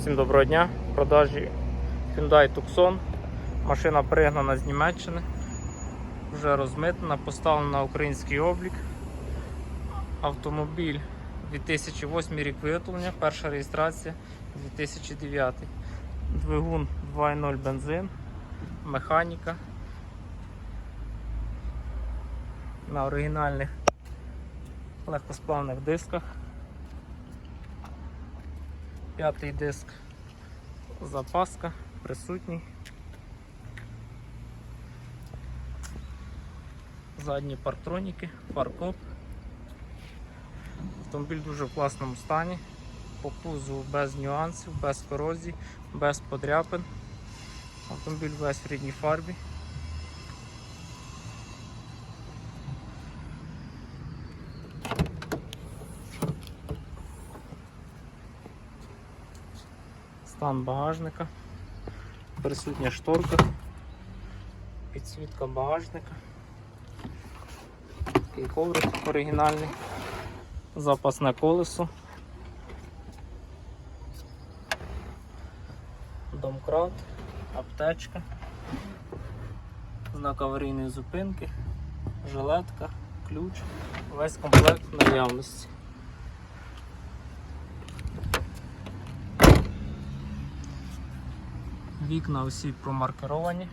Всім доброго дня. В продажі Hyundai Tucson. Машина пригнана з Німеччини. Вже розмитнена, поставлена на український облік. Автомобіль 2008 рік виготовлення, перша реєстрація 2009. Двигун 2.0 бензин, механіка. На оригінальних легкосплавних дисках. П'ятий диск запаска присутній. Задні партроніки, фаркоп. Автомобіль дуже в класному стані. По кузову без нюансів, без корозій, без подряпин. Автомобіль весь в рідній фарбі. Стан багажника, присутня шторка, підсвітка багажника, такий коврик оригінальний, запасне колесо, домкрат, аптечка, знак аварійної зупинки, жилетка, ключ, весь комплект наявності. Вікна усі промаркеровані.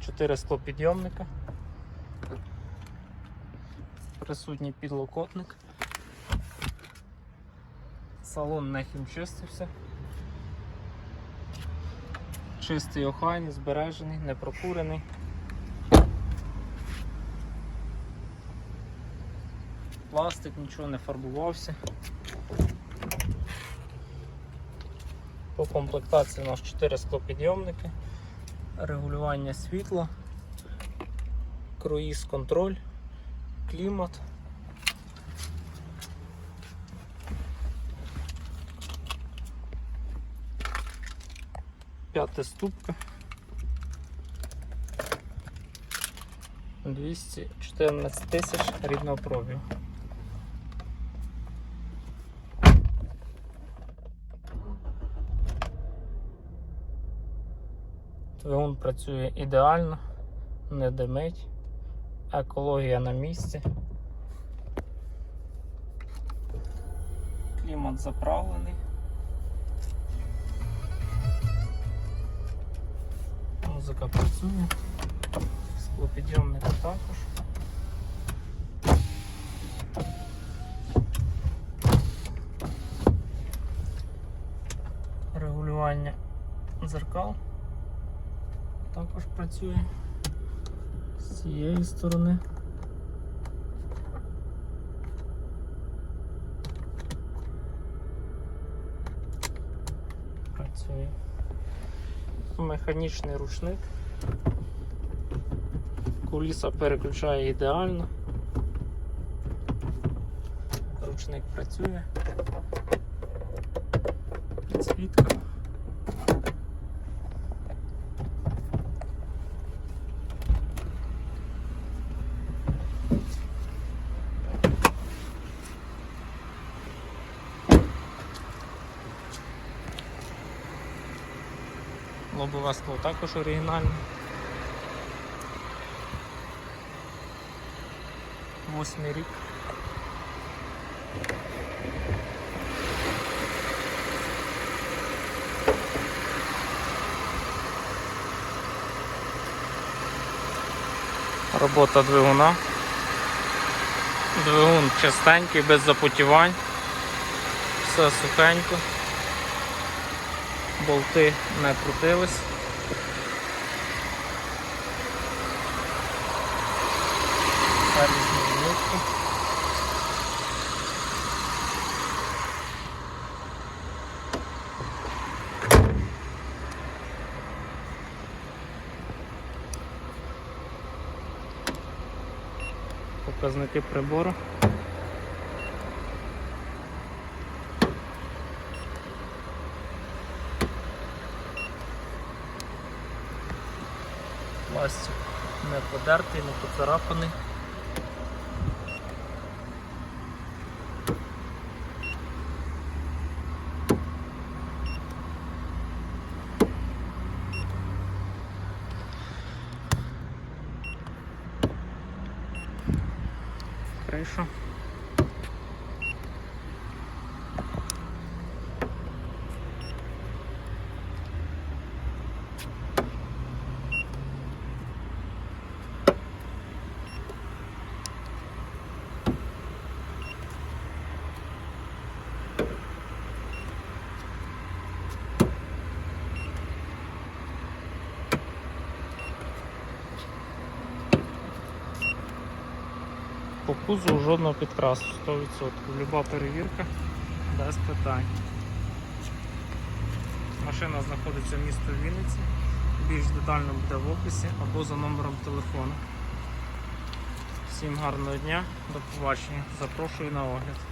Чотири склопідйомника. Присутній підлокотник. Салон не хімчистився. Чистий охайний, збережений, не прокурений. Пластик, нічого не фарбувався. По комплектації у нас 4 склопідйомники, регулювання світла, круїз контроль, клімат. П'ята ступка. 214 тисяч рідного пробігу. Двигун працює ідеально, не димить, екологія на місці. Клімат заправлений. Музика працює, склопідйомник також. Регулювання дзеркал також працює з цієї сторони. Працює. Механічний рушник. Куліса переключає ідеально. Ручник працює. Підсвітка. Лобове скло також оригінальне. Восьмий рік. Робота двигуна. Двигун чистенький, без запотівань. Все сухенько болти не крутились. Показники прибору. Пластик. Не подертий, не поцарапаний. Криша. По жодного підкрасу 100%. Люба перевірка без питань. Машина знаходиться в місті Вінниці. Більш детально буде в описі або за номером телефону. Всім гарного дня, до побачення. Запрошую на огляд.